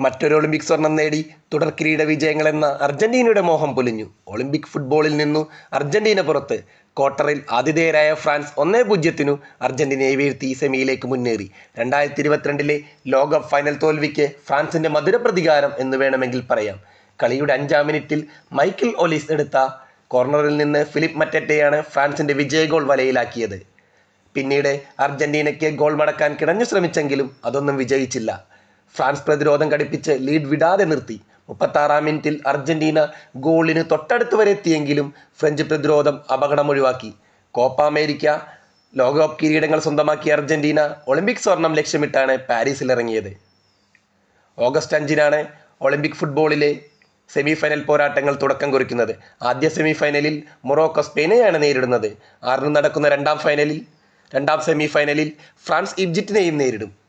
മറ്റൊരു ഒളിമ്പിക് സ്വർണം നേടി തുടർ കിരീട വിജയങ്ങളെന്ന അർജന്റീനയുടെ മോഹം പൊലിഞ്ഞു. ഒളിമ്പിക് ഫുട്ബോളിൽ നിന്നു അർജന്റീന പുറത്ത്. ക്വാർട്ടറിൽ ആതിഥേയരായ ഫ്രാൻസ് ഒന്നേ പൂജ്യത്തിനു അർജന്റീനയെ വീഴ്ത്തി സെമിയിലേക്ക് മുന്നേറി. രണ്ടായിരത്തി ഇരുപത്തിരണ്ടിലെ ലോകകപ്പ് ഫൈനൽ തോൽവിക്ക് ഫ്രാൻസിന്റെ മധുരപ്രതികാരം എന്ന് വേണമെങ്കിൽ പറയാം. കളിയുടെ അഞ്ചാം മിനിറ്റിൽ മൈക്കിൾ ഒലീസ് എടുത്ത കോർണറിൽ നിന്ന് ഫിലിപ്പ് മറ്ററ്റയാണ് ഫ്രാൻസിന്റെ വിജയ ഗോൾ വലയിലാക്കിയത്. പിന്നീട് അർജന്റീനയ്ക്ക് ഗോൾ മടക്കാൻ കിടഞ്ഞു ശ്രമിച്ചെങ്കിലും അതൊന്നും വിജയിച്ചില്ല. ഫ്രാൻസ് പ്രതിരോധം കടുപ്പിച്ച് ലീഡ് വിടാതെ നിർത്തി. മുപ്പത്താറാം മിനിറ്റിൽ അർജന്റീന ഗോളിന് തൊട്ടടുത്ത് വരെ എത്തിയെങ്കിലും ഫ്രഞ്ച് പ്രതിരോധം അപകടം ഒഴിവാക്കി കോപ്പ അമേരിക്ക ലോകകപ്പ് കിരീടങ്ങൾ സ്വന്തമാക്കിയ അർജന്റീന ഒളിമ്പിക് സ്വർണം ലക്ഷ്യമിട്ടാണ് പാരീസിൽ ഇറങ്ങിയത് ഓഗസ്റ്റ് അഞ്ചിനാണ് ഒളിമ്പിക് ഫുട്ബോളിലെ സെമിഫൈനൽ പോരാട്ടങ്ങൾ തുടക്കം കുറിക്കുന്നത്. ആദ്യ സെമിഫൈനലിൽ മൊറോക്കോ സ്പെയിനെയാണ് നേരിടുന്നത്. ആറിന് നടക്കുന്ന രണ്ടാം ഫൈനലിൽ രണ്ടാം സെമിഫൈനലിൽ ഫ്രാൻസ് ഈജിപ്തിനെയും നേരിടും.